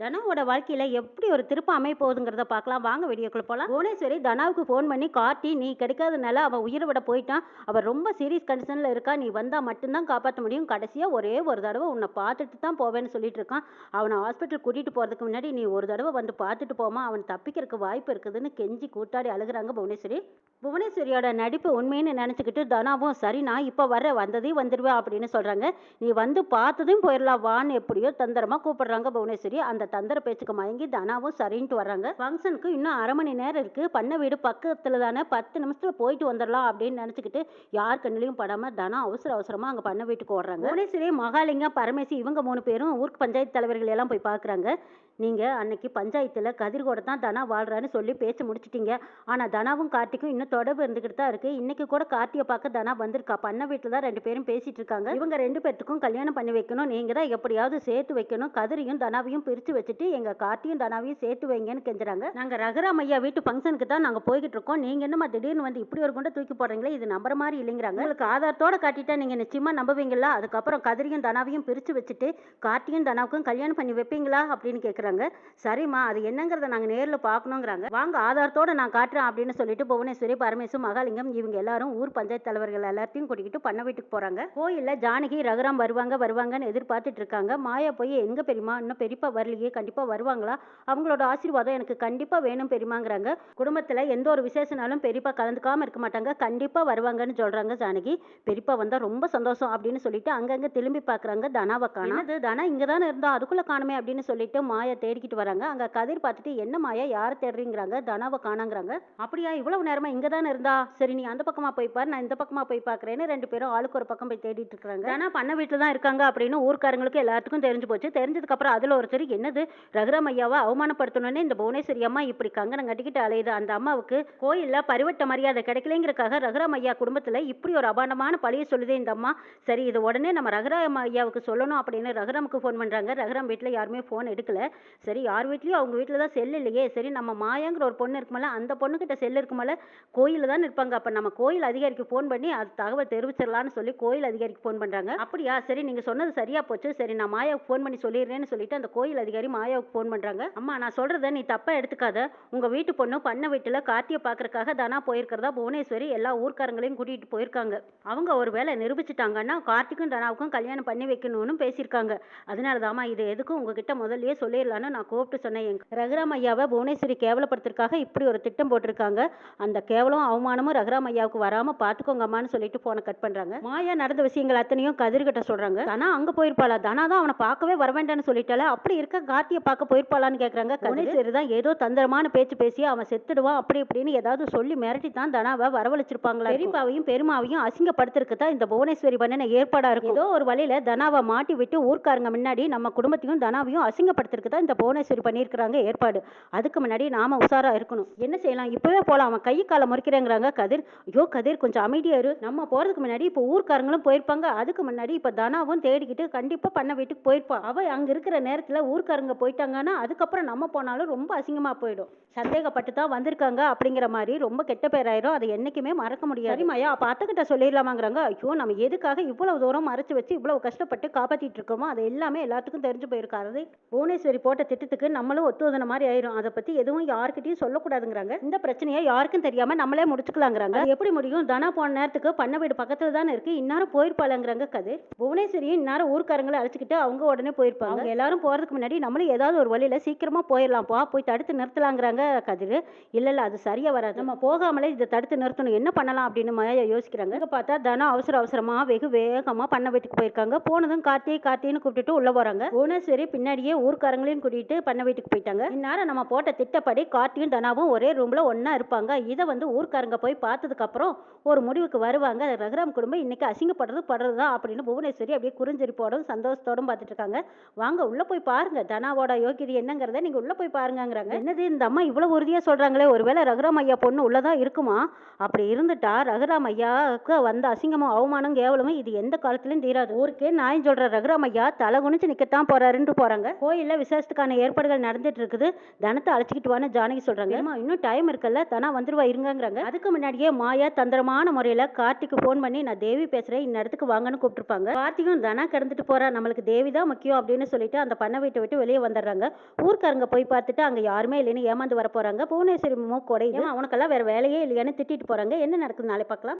தனாவோட வாழ்க்கையில எப்படி ஒரு திருப்பம் அமைய போகுதுங்கிறத பார்க்கலாம். வாங்க வீடியோக்குள்ள போகலாம் புவனேஸ்வரி தனாவுக்கு ஃபோன் பண்ணி காட்டி நீ கிடைக்காதனால அவன் உயிரை விட போயிட்டான். அவள் ரொம்ப சீரியஸ் கண்டிஷனில் இருக்கா. நீ வந்தால் மட்டும்தான் காப்பாற்ற முடியும். கடைசியாக ஒரே ஒரு தடவை உன்னை பார்த்துட்டு தான் போவேன்னு சொல்லிட்டு இருக்கான். அவனை ஹாஸ்பிட்டல் கூட்டிகிட்டு போகிறதுக்கு முன்னாடி நீ ஒரு தடவை வந்து பார்த்துட்டு போமா அவன் தப்பிக்கிறதுக்கு வாய்ப்பு இருக்குதுன்னு கெஞ்சி கூட்டாடி அழுகுறாங்க புவனேஸ்வரி. புவனேஸ்வரியோட நடிப்பு உண்மைன்னு நினச்சிக்கிட்டு தனாவும் சரி நான் இப்போ வர வந்ததே வந்துடுவேன் அப்படின்னு சொல்கிறாங்க நீ வந்து பார்த்ததும் போயிடலாம் வான்னு எப்படியோ தந்திரமாக கூப்பிடுறாங்க புவனேஸ்வரி. அந்த தந்திர பேச்சுக்கு மயங்கி தனாவும் சரின்ட்டு வர்றாங்க. ஃபங்க்ஷனுக்கு இன்னும் அரை மணி நேரம் இருக்குது பண்ண வீடு பக்கத்தில் தானே பத்து நிமிஷத்தில் போயிட்டு வந்துடலாம் அப்படின்னு நினச்சிக்கிட்டு யார் கண்ணிலையும் படாமல் தனா அவசர அவசரமாக அங்கே பண்ண வீட்டுக்கு ஓடுறாங்க. புவனேஸ்வரி மகாலிங்கம் பரமேசி இவங்க மூணு பேரும் ஊருக்கு பஞ்சாயத்து தலைவர்கள் எல்லாம் போய் பார்க்குறாங்க நீங்கள் அன்னைக்கு பஞ்சாயத்தில் கதிர்கோட தான் தனா வாழ்றான்னு சொல்லி பேச்சு முடிச்சிட்டீங்க. ஆனால் தனாவும் கார்த்திக்கும் இன்னும் தொடர்பு இருந்துக்கிட்டு தான் இருக்குது இன்னைக்கு கூட கார்த்தியை பார்க்க தனா வந்திருக்கா? பண்ண வீட்டில் தான் ரெண்டு பேரும் பேசிட்டு இருக்காங்க. இவங்க ரெண்டு பேர்த்துக்கும் கல்யாணம் பண்ணி வைக்கணும். நீங்கள் தான் எப்படியாவது சேர்த்து வைக்கணும். கதிரையும் தனாவையும் பிரித்து வச்சுட்டு எங்கள் கார்த்தியும் தனாவையும் சேர்த்து வைங்கன்னு கெஞ்சுறாங்க. நாங்கள் ரகுராம் ஐயா வீட்டு ஃபங்க்ஷனுக்கு தான் நாங்கள் போய்கிட்டு இருக்கோம். நீங்கள் என்னம்மா திடீர்னு வந்து இப்படி ஒரு குண்டை தூக்கி போடுறீங்களே? இது நம்புற மாதிரி இல்லைங்கிறாங்க. உங்களுக்கு ஆதாரத்தோட காட்டிட்டா நீங்கள் நிச்சயமாக நம்புவீங்களா? அதுக்கப்புறம் கதிரையும் தனாவையும் பிரித்து வச்சுட்டு கார்த்தியும் தனாவுக்கும் கல்யாணம் பண்ணி வைப்பீங்களா? அப்படின்னு கேட்குறாங்க சரிம்மா அது என்னங்கிறத நாங்கள் நேரில் பார்க்கணுங்கிறாங்க வாங்க ஆதாரத்தோட நான் காட்டுறேன் அப்படின்னு சொல்லிட்டு புவனேஸ்வரி பரமேசு மகாலிங்கம் இவங்க எல்லாரும் ஊர் பஞ்சாயத்து தலைவர்கள் எல்லாத்தையும் கூட்டிக்கிட்டு பண்ண வீட்டுக்கு போகிறாங்க கோயிலில் ஜானகி ரகுராம் வருவாங்க வருவாங்கன்னு எதிர்பார்த்துட்டு இருக்காங்க. மாயா போய் எங்கே பெரியமா இன்னும் பெரியப்பா வரலையே. கண்டிப்பாக வருவாங்களா? அவங்களோட ஆசீர்வாதம் எனக்கு கண்டிப்பாக வேணும் பெரியமாங்கிறாங்க குடும்பத்தில் எந்த ஒரு விசேஷனாலும் பெரியப்பா கலந்துக்காமல் இருக்க மாட்டாங்க. கண்டிப்பாக வருவாங்கன்னு சொல்கிறாங்க ஜானகி. பெரியப்பா வந்தால் ரொம்ப சந்தோஷம் அப்படின்னு சொல்லிட்டு அங்கங்கே திரும்பி பார்க்குறாங்க தனாவை காணும் என்னது தனா? இங்கே தானே இருந்தா அதுக்குள்ளே காணுமே அப்படின்னு சொல்லிட்டு மாயா தேடிக்கிட்டு வராங்க. அங்கே கதிர் பார்த்துட்டு என்ன மாயா யாரை தேடுறீங்கிறாங்க? தனாவை காணாங்கிறாங்க அப்படியா இவ்வளவு நேரமா இங்கே தானே இருந்தா? சரி நீ அந்த பக்கமாக போய் பாரு நான் இந்த பக்கமாக போய் பார்க்குறேன்னு ரெண்டு பேரும் ஆளுக்கு ஒரு பக்கம் போய் தேடிட்டு இருக்காங்க. தனா பண்ண வீட்டில் தான் இருக்காங்க அப்படின்னு ஊர்க்காரங்களுக்கு எல்லாத்துக்கும் தெரிஞ்சு போச்சு. தெரிஞ்சதுக்கப்புறம் அதில் ஒருத்தர் என்னது? ரகுராம் ஐயாவை அவமானப்படுத்தணும்னு இந்த புவனேஸ்வரி அம்மா இப்படி கங்கணம் கட்டிக்கிட்டு அலையுது. அந்த அம்மாவுக்கு கோயிலில் பரிவட்ட மரியாதை கிடைக்கலைங்கிறக்காக ரகுராம் ஐயா குடும்பத்தில் இப்படி ஒரு அபாண்டமான பழியை சொல்லுதே இந்த அம்மா. சரி இது உடனே நம்ம ரகுராம் ஐயாவுக்கு சொல்லணும் அப்படின்னு ரகுராமுக்கு ஃபோன் பண்ணுறாங்க ரகுராம் வீட்டில் யாருமே ஃபோன் எடுக்கல. சரி யார் வீட்லேயும் அவங்க வீட்டில் தான் செல் இல்லையே. சரி நம்ம மாயாங்கிற ஒரு பொண்ணு இருக்குமல்ல அந்த பொண்ணுக்கிட்ட செல் இருக்குமல்ல கோயிலில் தான் இருப்பாங்க அப்போ நம்ம கோயில் அதிகாரிக்கு ஃபோன் பண்ணி அது தகவல் தெரிவிச்சிடலான்னு சொல்லி கோயில் அதிகாரிக்கு ஃபோன் பண்ணுறாங்க அப்படியா? சரி நீங்கள் சொன்னது சரியா போச்சு. சரி நான் மாயாவுக்கு ஃபோன் பண்ணி சொல்லிடுறேன்னு சொல்லிட்டு அந்த கோயில் அதிகாரி மாயாவுக்கு ஃபோன் பண்ணுறாங்க அம்மா நான் சொல்கிறத நீ தப்பாக எடுத்துக்காத. உங்கள் வீட்டு பொண்ணு பண்ண வீட்டில் கார்த்தியை பார்க்குறக்காக தானா போயிருக்கிறதா? புவனேஸ்வரி எல்லா ஊர்க்காரங்களையும் கூட்டிகிட்டு போயிருக்காங்க. அவங்க ஒரு வேலை நிரூபிச்சிட்டாங்கன்னா கார்த்திக்கும் தனாவுக்கும் கல்யாணம் பண்ணி வைக்கணும்னு பேசியிருக்காங்க. அதனால தாம்மா இது எதுக்கும் உங்ககிட்ட முதல்லயே சொல்லிடலான்னு நான் கூப்பிட்டு சொன்னேன். எங்க ரகுராம் ஐயாவை புவனேஸ்வரி கேவலப்படுத்துறதுக்காக இப்படி ஒரு திட்டம் போட்டிருக்காங்க. அந்த கேவலம் அவமானமும் ரகுராம் ஐயாவுக்கு வராமல் பார்த்துக்கோங்கம்மான்னு சொல்லிட்டு போனை கட் பண்ணுறாங்க மாயா நடந்த விஷயங்கள் அத்தனையும் கதிர்கிட்ட சொல்கிறாங்க தனா அங்கே போயிருப்பாளா? தனா தான் அவனை பார்க்கவே வர வேண்டாம்னு சொல்லிட்டால அப்படி இருக்க கார்த்தியை பார்க்க போயிருப்பாளான்னு கேட்குறாங்க புவனேஸ்வரி தான் ஏதோ தந்திரமான பேச்சு பேசி அவன் செத்துடுவான் அப்படி இப்படின்னு ஏதாவது சொல்லி மிரட்டி தான் தனாவை வரவழைச்சிருப்பாங்களா பெரியப்பாவையும் பெருமாவையும் அசிங்கப்படுத்துறதுக்கு தான் இந்த புவனேஸ்வரி பண்ணின ஏற்பாடாக இருக்கும். ஏதோ ஒரு வழியில தனாவை மாட்டி விட்டு ஊர்க்காரங்க முன்னாடி நம்ம குடும்பத்தையும் தனாவையும் அசிங்கப்படுத்துறதுக்கு தான் இந்த புவனேஸ்வரி பண்ணியிருக்கிறாங்க ஏற்பாடு. அதுக்கு முன்னாடி நாம உஷாரா இருக்கணும். என்ன செய்யலாம்? இப்பவே போலாம். அவன் கை காலை முறிக்கிறேங்கிறாங்க கதிர். ஐயோ கதிர் கொஞ்சம் அமைதியா இரு. நம்ம போறதுக்கு முன்னாடி இப்போ ஊர்க்காரங்களும் போயிருப்பாங்க. அதுக்கு முன்னாடி இப்போ தனாவும் தேடிக்கிட்டு கண்டிப்பா பண்ண வீட்டுக்கு போயிருப்பா. அவ அங்க இருக்கிற நேரத்துல ஊர்க்காரங்க போயிட்டாங்கன்னா அதுக்கப்புறம் நம்ம போனாலும் ரொம்ப அசிங்கமா போயிடும். சந்தேகப்பட்டு தான் வந்திருக்காங்க அப்படிங்கிற மாதிரி ரொம்ப கெட்ட பேராயிரும். அதை என்னைக்குமே மறக்க முடியாது. சரிமாயா அப்ப அத்தைக்கிட்ட சொல்லிடலாமாங்கிறாங்க. ஐயோ நம்ம எதுக்காக இவ்வளவு தூரம் மறைச்சு வச்சு இவ்வளவு கஷ்டப்பட்டு காப்பாத்திட்டு இருக்கோமோ அது எல்லாமே எல்லாத்துக்கும் தெரிஞ்சு போயிருக்காரு. புவனேஸ்வரி போட்ட திட்டத்துக்கு நம்மளும் ஒத்துவதன மாதிரி ஆயிரும். அதை பத்தி எதுவும் யார்கிட்டயும் சொல்லக்கூடாதுங்கிறாங்க. இந்த பிரச்சனையை யாருக்கும் தெரியாம நம்மளே முடிச்சுக்கலாங்கிறாங்க. எப்படி முடியும்? தனா போன நேரத்துக்கு பண்ண வீடு பக்கத்துல தானே இருக்கு. இன்னாரும் போயிருப்பாளங்கிறாங்க கதிர். புவனேஸ்வரியும் இன்னாரும் ஊர்க்காரங்களை அழைச்சிக்கிட்டு அவங்க உடனே போயிருப்பாங்க. எல்லாரும் போறதுக்கு முன்னாடி நம்மளும் ஏதாவது ஒரு வழியில சீக்கிரமாக போயிடலாம்ப்பா போய் தடுத்து நிறுத்தலாங்கிறாங்க கதிர். இல்லை இல்லை அது சரியாக வராது. நம்ம போகாமலே இதை தடுத்து நிறுத்தணும். என்ன பண்ணலாம் அப்படின்னு மாயா யோசிக்கிறாங்க. இங்கே பார்த்தா தனம் அவசர அவசரமாக வெகு வேகமாக பண்ண வீட்டுக்கு போயிருக்காங்க. போனதும் கார்த்தியை கார்த்தின்னு கூப்பிட்டுட்டு உள்ளே போறாங்க. புவனேஸ்வரி பின்னாடியே ஊர்க்காரங்களையும் கூட்டிட்டு பண்ண வீட்டுக்கு போயிட்டாங்க. இந்நேரம் நம்ம போட்ட திட்டப்படி கார்த்தியும் தனாவும் ஒரே ரூமில் ஒன்றா இருப்பாங்க. இதை வந்து ஊர்க்காரங்க போய் பார்த்ததுக்கப்புறம் ஒரு முடிவுக்கு வருவாங்க. ரகுராம் குடும்பம் இன்றைக்கி அசிங்கப்படுறது படுறதா அப்படின்னு புவனேஸ்வரி அப்படியே குறிஞ்சிருப்போடும் சந்தோஷத்தோடும் பார்த்துட்டு இருக்காங்க. வாங்க உள்ளே போய் பாருங்கள் தனாவோட யோகியது என்னங்கிறத நீங்க உள்ள போய் பாருங்கங்கிறாங்க. என்னது இந்த அம்மா இவ்வளவு உறுதியா சொல்றாங்களே? ஒருவேளை ரகுராம் ஐயா பொண்ணு உள்ளதா இருக்குமா? அப்படி இருந்துட்டா ரகுராம் ஐயாவுக்கு வந்த அசிங்கமும் அவமானம் கேவலமும் இது எந்த காலத்துலயும் தீராது. ஊருக்கே நான் சொல்ற ரகுராம் ஐயா தலை குனிச்சு நிக்கத்தான் போறாருன்ட்டு போறாங்க. கோயில்ல விசேஷத்துக்கான ஏற்பாடுகள் நடந்துட்டு இருக்குது. தனத்தை அழைச்சிக்கிட்டு வான்னு ஜானகி சொல்றாங்க. ஏமா இன்னும் டைம் இருக்குல்ல? தனா வந்துருவா இருங்கங்கிறாங்க. அதுக்கு முன்னாடியே மாயா தந்திரமான முறையில கார்த்திக்கு ஃபோன் பண்ணி நான் தேவி பேசுறேன் இந்த இடத்துக்கு வாங்கன்னு கூப்பிட்டுருப்பாங்க. கார்த்திகும் தனா கிடந்துட்டு போறா. நம்மளுக்கு தேவி தான் முக்கியம் அப்படின்னு சொல்லிட்டு அந்த பண்ணை வீட்டை விட்டு வெளியே வந்துடுறாங்க. ஊர்க்காரங்க போய் பார்த்துட்டு அங்க யாருமே இல்லைன்னு ஏமாந்து வர போகிறாங்க புவனேஸ்வரி மூக்கோட அவனுக்கெல்லாம் வேற வேலையே இல்லையான்னு திட்டிட்டு போறாங்க. என்ன நடக்குது? நாளை பார்க்கலாம்.